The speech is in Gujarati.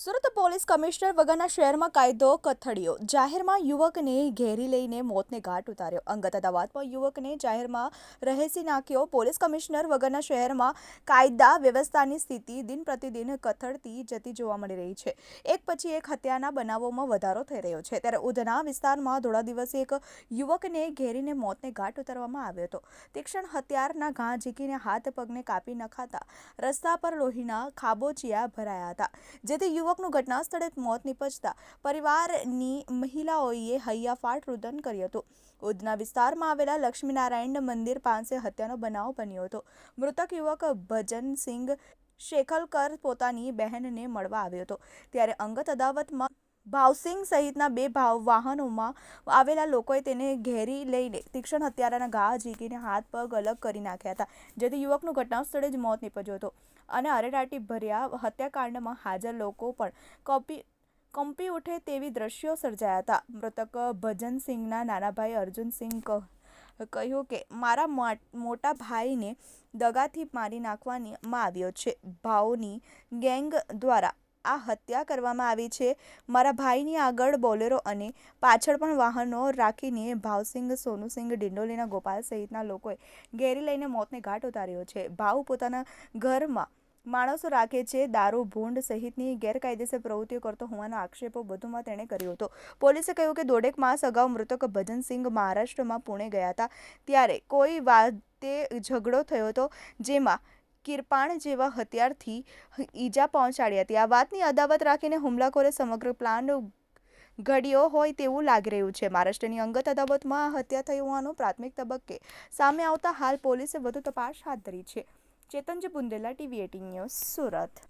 સુરત પોલીસ કમિશનર વગરના શહેરમાં કાયદો કથળ્યો. જાહેરમાં યુવકને ઘેરી લઈને મોતને ઘાટ ઉતાર્યો. અંગત અદાવતમાં યુવકને જાહેરમાં રહેસી નાખ્યો. પોલીસ કમિશનર વગરના શહેરમાં કાયદા વ્યવસ્થાની સ્થિતિ દિન પ્રતિદિન કથળતી જતી જોવા મળી રહી છે. એક પછી એક હત્યાના બનાવોમાં વધારો થઈ રહ્યો છે. ત્યારે ઉધના વિસ્તારમાં ધોળા દિવસે એક યુવકને ઘેરીને મોતને ઘાટ ઉતારવામાં આવ્યો હતો. તીક્ષણ હથિયારના ઘા ઝીકીને હાથ પગને કાપી નખાતા રસ્તા પર લોહીના ખાબોચિયા ભરાયા હતા. જેથી યુવકનું ઘટના સ્થળે મોત નીપજતા પરિવારની મહિલાઓએ હૈયાફાટ રુદન કર્યું હતું. ઉધના વિસ્તારમાં આવેલા લક્ષ્મીનારાયણ મંદિર પાસે હત્યાનો બનાવ બન્યો હતો. મૃતક યુવક ભજનસિંહ શેખલકર પોતાની બહેનને મળવા આવ્યો હતો. ત્યારે અંગત અદાવતમાં ભાવસિંગ સહિતના બે ભાવ વાહનોમાં આવેલા લોકોએ તેને ઘેરી લઈને તીક્ષ્ણ હત્યારાના ઘા ઝીકીને હાથ, પગ અલગ કરી નાખ્યા હતા. જેથી યુવકનું ઘટના સ્થળે જ મોત નીપજ્યો હતો. અને અરેરાટી ભર્યા હત્યાકાંડમાં હાજર લોકો પણ કપી, કંપી ઉઠે તેવી દ્રશ્યો સર્જાયા હતા. મૃતક ભજનસિંહના નાના ભાઈ અર્જુનસિંહ કહ્યું કે, મારા મોટા ભાઈને દગાથી મારી નાખવામાં આવ્યો છે. ભાવની ગેંગ દ્વારા આ હત્યા કરવામાં આવી છે. મારા ભાઈની આગળ બોલેરો અને પાછળ પણ વાહનો રાખીને ભાવસિંહ, સોનુસિંહ, ડિંડોલીના ગોપાલ સહિતના લોકોએ ઘેરી લઈને મોતને ઘાટ ઉતાર્યો છે. ભાવ પોતાના ઘરમાં માણસો રાખે છે, દારૂ, ભૂંડ સહિતની ગેરકાયદેસર પ્રવૃત્તિઓ કરતો હોવાનો આક્ષેપો વધુમાં તેણે કર્યો હતો. પોલીસે કહ્યું કે દોઢેક માસ અગાઉ મૃતક ભજનસિંહ મહારાષ્ટ્રમાં પુણે ગયા હતા. ત્યારે કોઈ વાતે ઝઘડો થયો હતો, જેમાં કિરપાણ જેવા હથિયારથી ઈજા પહોંચાડી હતી. આ વાતની અદાવત રાખીને હુમલાખોરે સમગ્ર પ્લાન ઘડ્યો હોય તેવું લાગી રહ્યું છે. મહારાષ્ટ્રની અંગત અદાવતમાં આ હત્યા થઈ હોવાનું પ્રાથમિક તબક્કે સામે આવતા હાલ પોલીસે વધુ તપાસ હાથ ધરી છે. Chetanji Bundela, TV eighteen news, Surat.